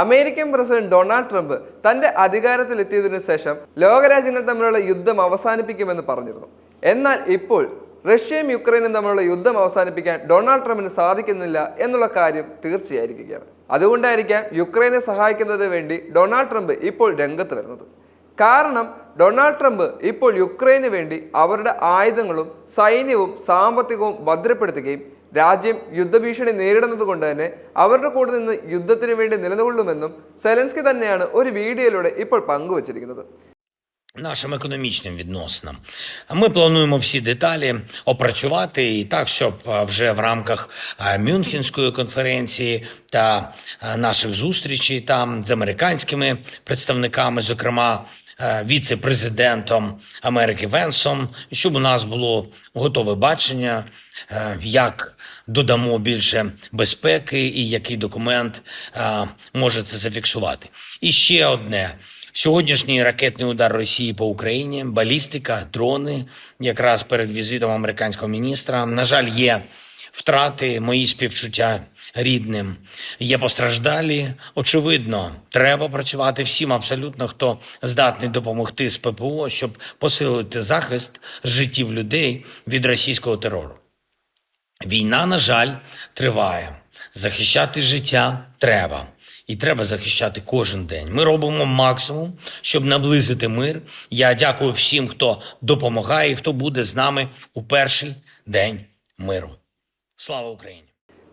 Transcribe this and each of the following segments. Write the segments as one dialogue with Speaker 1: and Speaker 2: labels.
Speaker 1: American president Donald Trump തന്റെ അധികാരത്തിലെത്തിയതിനു ശേഷം ലോകരാജ്യങ്ങൾ തമ്മിലുള്ള യുദ്ധം അവസാനിപ്പിക്കുമെന്ന് പറഞ്ഞിരുന്നു. എന്നാൽ ഇപ്പോൾ റഷ്യയും യുക്രൈനും തമ്മിലുള്ള യുദ്ധം അവസാനിപ്പിക്കാൻ ഡൊണാൾഡ് ട്രംപിന് സാധിക്കുന്നില്ല എന്നുള്ള കാര്യം തീർച്ചയായിരിക്കുകയാണ്. അതുകൊണ്ടായിരിക്കാം യുക്രൈനെ സഹായിക്കുന്നതിന് വേണ്ടി ഡൊണാൾഡ് ട്രംപ് ഇപ്പോൾ രംഗത്ത് വരുന്നത്. കാരണം ഡൊണാൾഡ് ട്രംപ് ഇപ്പോൾ യുക്രൈന് വേണ്ടി അവരുടെ ആയുധങ്ങളും സൈന്യവും സാമ്പത്തികവും ഭദ്രപ്പെടുത്തുകയും രാജ്യം യുദ്ധഭീഷണി നേരിടുന്നത് കൊണ്ട് തന്നെ അവരുടെ കൂടെ നിന്ന് യുദ്ധത്തിന് വേണ്ടി നിലകൊള്ളുമെന്നും സെലൻസ്കി തന്നെയാണ് ഒരു വീഡിയോയിലൂടെ ഇപ്പോൾ പങ്കുവച്ചിരിക്കുന്നത്
Speaker 2: нашим економічним відносинам. Ми плануємо всі деталі опрацювати і так, щоб е, вже в рамках е, Мюнхенської конференції та е, наших зустрічей там з американськими представниками, зокрема е, віце-президентом Америки Венсом, щоб у нас було готове бачення, е, як додамо більше безпеки і який документ е, може це зафіксувати. І ще одне. Сьогоднішній ракетний удар Росії по Україні, балістика, дрони, якраз перед візитом американського міністра. На жаль, є втрати, мої співчуття рідним. Є постраждалі. Очевидно, треба працювати всім абсолютно, хто здатний допомогти з ППО, щоб посилити захист життів людей від російського терору. Війна, на жаль, триває. Захищати життя треба. І треба захищати кожен день. Ми робимо максимум, щоб наблизити мир. Я дякую всім, хто допомагає і хто буде з нами у перший день миру. സ്ലാവ ഉക്രൈൻ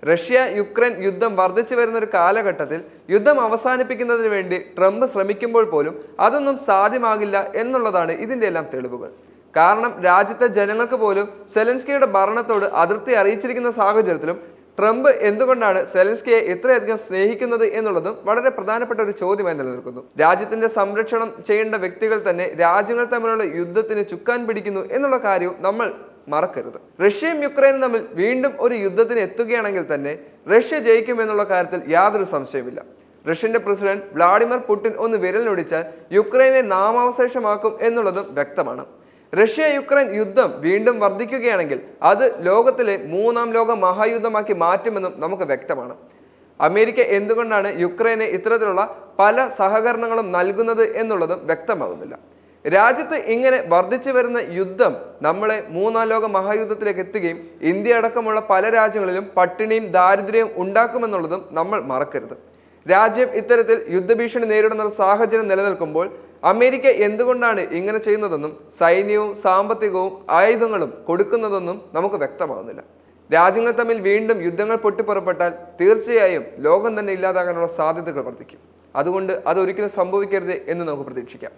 Speaker 1: റഷ്യ യുക്രൈൻ യുദ്ധം വർദ്ധിച്ചു വരുന്ന ഒരു കാലഘട്ടത്തിൽ യുദ്ധം അവസാനിപ്പിക്കുന്നതിന് വേണ്ടി ട്രംപ് ശ്രമിക്കുമ്പോൾ പോലും അതൊന്നും സാധ്യമാകില്ല എന്നുള്ളതാണ് ഇതിന്റെ എല്ലാം തെളിവുകൾ. കാരണം രാജ്യത്തെ ജനങ്ങൾക്ക് പോലും സെലൻസ്കിയുടെ ഭരണത്തോട് അതൃപ്തി അറിയിച്ചിരിക്കുന്ന സാഹചര്യത്തിലും ട്രംപ് എന്തുകൊണ്ടാണ് സെലൻസ്കിയെ ഇത്രയധികം സ്നേഹിക്കുന്നത് എന്നുള്ളതും വളരെ പ്രധാനപ്പെട്ട ഒരു ചോദ്യമായി നിലനിൽക്കുന്നു. രാജ്യത്തിന്റെ സംരക്ഷണം ചെയ്യേണ്ട വ്യക്തികൾ തന്നെ രാജ്യങ്ങൾ തമ്മിലുള്ള യുദ്ധത്തിന് ചുക്കാൻ പിടിക്കുന്നു എന്നുള്ള കാര്യവും നമ്മൾ മറക്കരുത്. റഷ്യയും യുക്രൈനും തമ്മിൽ വീണ്ടും ഒരു യുദ്ധത്തിന് എത്തുകയാണെങ്കിൽ തന്നെ റഷ്യ ജയിക്കുമെന്നുള്ള കാര്യത്തിൽ യാതൊരു സംശയമില്ല റഷ്യന്റെ പ്രസിഡന്റ് വ്ളാഡിമിർ പുടിൻ ഒന്ന് വിരലിനൊടിച്ചാൽ യുക്രൈനെ നാമാവശേഷമാക്കും എന്നുള്ളതും വ്യക്തമാണ്. റഷ്യ യുക്രൈൻ യുദ്ധം വീണ്ടും വർദ്ധിക്കുകയാണെങ്കിൽ അത് ലോകത്തിലെ മൂന്നാം ലോക മഹായുദ്ധമാക്കി മാറ്റുമെന്നും നമുക്ക് വ്യക്തമാണ്. അമേരിക്ക എന്തുകൊണ്ടാണ് യുക്രൈനെ ഇത്തരത്തിലുള്ള പല സഹകരണങ്ങളും നൽകുന്നത് എന്നുള്ളതും വ്യക്തമാകുന്നില്ല രാജ്യത്ത് ഇങ്ങനെ വർദ്ധിച്ചു വരുന്ന യുദ്ധം നമ്മളെ മൂന്നാം ലോക മഹായുദ്ധത്തിലേക്ക് എത്തുകയും ഇന്ത്യ അടക്കമുള്ള പല രാജ്യങ്ങളിലും പട്ടിണിയും ദാരിദ്ര്യവും ഉണ്ടാക്കുമെന്നുള്ളതും നമ്മൾ മറക്കരുത്. രാജ്യം ഇത്തരത്തിൽ യുദ്ധഭീഷണി നേരിടുന്ന സാഹചര്യം നിലനിൽക്കുമ്പോൾ അമേരിക്ക എന്തുകൊണ്ടാണ് ഇങ്ങനെ ചെയ്യുന്നതെന്നും സൈന്യവും സാമ്പത്തികവും ആയുധങ്ങളും കൊടുക്കുന്നതെന്നും നമുക്ക് വ്യക്തമാകുന്നില്ല. രാജ്യങ്ങൾ തമ്മിൽ വീണ്ടും യുദ്ധങ്ങൾ പൊട്ടിപ്പുറപ്പെട്ടാൽ തീർച്ചയായും ലോകം തന്നെ ഇല്ലാതാകാനുള്ള സാധ്യതകൾ വർദ്ധിക്കും. അതുകൊണ്ട് അതൊരിക്കലും സംഭവിക്കരുത് എന്ന് നമുക്ക് പ്രതീക്ഷിക്കാം.